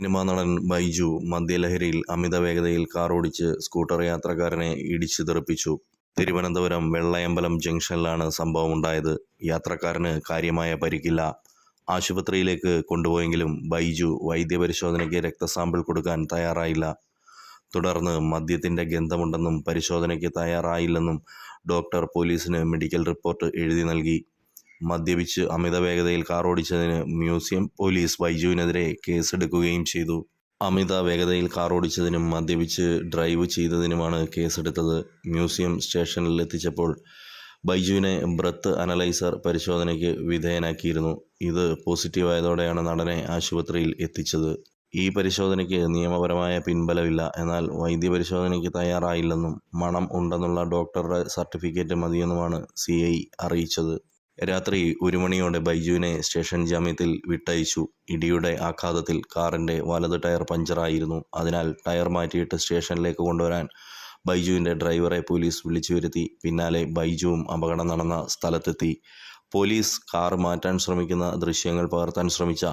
Cinema നടൻ ബൈജു മദ്യലഹരിയിൽ അമിത വേഗതയിൽ കാറോടിച്ച് സ്കൂട്ടർ യാത്രക്കാരനെ ഇടിച്ചു തെറിപ്പിച്ചു. തിരുവനന്തപുരം വെള്ളയമ്പലം ജംഗ്ഷനിലാണ് സംഭവം ഉണ്ടായത് യാത്രക്കാരന് കാര്യമായ പരിക്കില്ല. ആശുപത്രിയിലേക്ക് കൊണ്ടുപോയെങ്കിലും ബൈജു വൈദ്യപരിശോധനയ്ക്ക് രക്തസാമ്പിൾ കൊടുക്കാൻ തയ്യാറായില്ല. തുടർന്ന് മദ്യത്തിന്റെ ഗന്ധമുണ്ടെന്നും പരിശോധനയ്ക്ക് തയ്യാറായില്ലെന്നും ഡോക്ടർ പോലീസിന് മെഡിക്കൽ റിപ്പോർട്ട് എഴുതി നൽകി. മദ്യപിച്ച് അമിത വേഗതയിൽ കാർ ഓടിച്ചതിന് മ്യൂസിയം പോലീസ് ബൈജുവിനെതിരെ കേസെടുക്കുകയും ചെയ്തു. അമിത വേഗതയിൽ കാർ ഓടിച്ചതിനും മദ്യപിച്ച് ഡ്രൈവ് ചെയ്തതിനുമാണ് കേസെടുത്തത്. മ്യൂസിയം സ്റ്റേഷനിൽ എത്തിച്ചപ്പോൾ ബൈജുവിനെ ബ്രത്ത് അനലൈസർ പരിശോധനയ്ക്ക് വിധേയനാക്കിയിരുന്നു. ഇത് പോസിറ്റീവായതോടെയാണ് നടനെ ആശുപത്രിയിൽ എത്തിച്ചത്. ഈ പരിശോധനയ്ക്ക് നിയമപരമായ പിൻബലമില്ല. എന്നാൽ വൈദ്യപരിശോധനയ്ക്ക് തയ്യാറായില്ലെന്നും മണം ഉണ്ടെന്നുള്ള ഡോക്ടറുടെ സർട്ടിഫിക്കറ്റ് മതിയെന്നുമാണ് സി അറിയിച്ചത്. രാത്രി ഒരു മണിയോടെ ബൈജുവിനെ സ്റ്റേഷൻ ജാമ്യത്തിൽ വിട്ടയച്ചു. ഇടിയുടെ ആഘാതത്തിൽ കാറിന്റെ വലത് ടയർ പഞ്ചറായിരുന്നു. അതിനാൽ ടയർ മാറ്റിയിട്ട് സ്റ്റേഷനിലേക്ക് കൊണ്ടുവരാൻ ബൈജുവിന്റെ ഡ്രൈവറെ പോലീസ് വിളിച്ചു വരുത്തി പിന്നാലെ ബൈജുവും അപകടം നടന്ന സ്ഥലത്തെത്തി. പോലീസ് കാർ മാറ്റാൻ ശ്രമിക്കുന്ന ദൃശ്യങ്ങൾ പകർത്താൻ ശ്രമിച്ച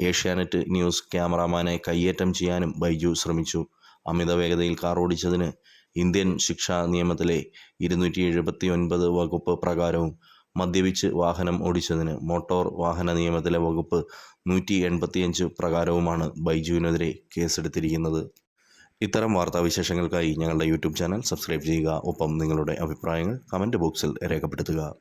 ഏഷ്യാനെറ്റ് ന്യൂസ് ക്യാമറാമാനെ കയ്യേറ്റം ചെയ്യാനും ബൈജു ശ്രമിച്ചു. അമിത വേഗതയിൽ കാർ ഓടിച്ചതിന് ഇന്ത്യൻ ശിക്ഷാ നിയമത്തിലെ ഇരുന്നൂറ്റി എഴുപത്തി ഒൻപത് വകുപ്പ് പ്രകാരവും മദ്യപിച്ച് വാഹനം ഓടിച്ചതിന് മോട്ടോർ വാഹന നിയമത്തിലെ വകുപ്പ് നൂറ്റി എൺപത്തിയഞ്ച് പ്രകാരവുമാണ് ബൈജുവിനെതിരെ കേസെടുത്തിരിക്കുന്നത്. ഇത്തരം വാർത്താവിശേഷങ്ങൾക്കായി ഞങ്ങളുടെ യൂട്യൂബ് ചാനൽ സബ്സ്ക്രൈബ് ചെയ്യുക. ഒപ്പം നിങ്ങളുടെ അഭിപ്രായങ്ങൾ കമന്റ് ബോക്സിൽ രേഖപ്പെടുത്തുക.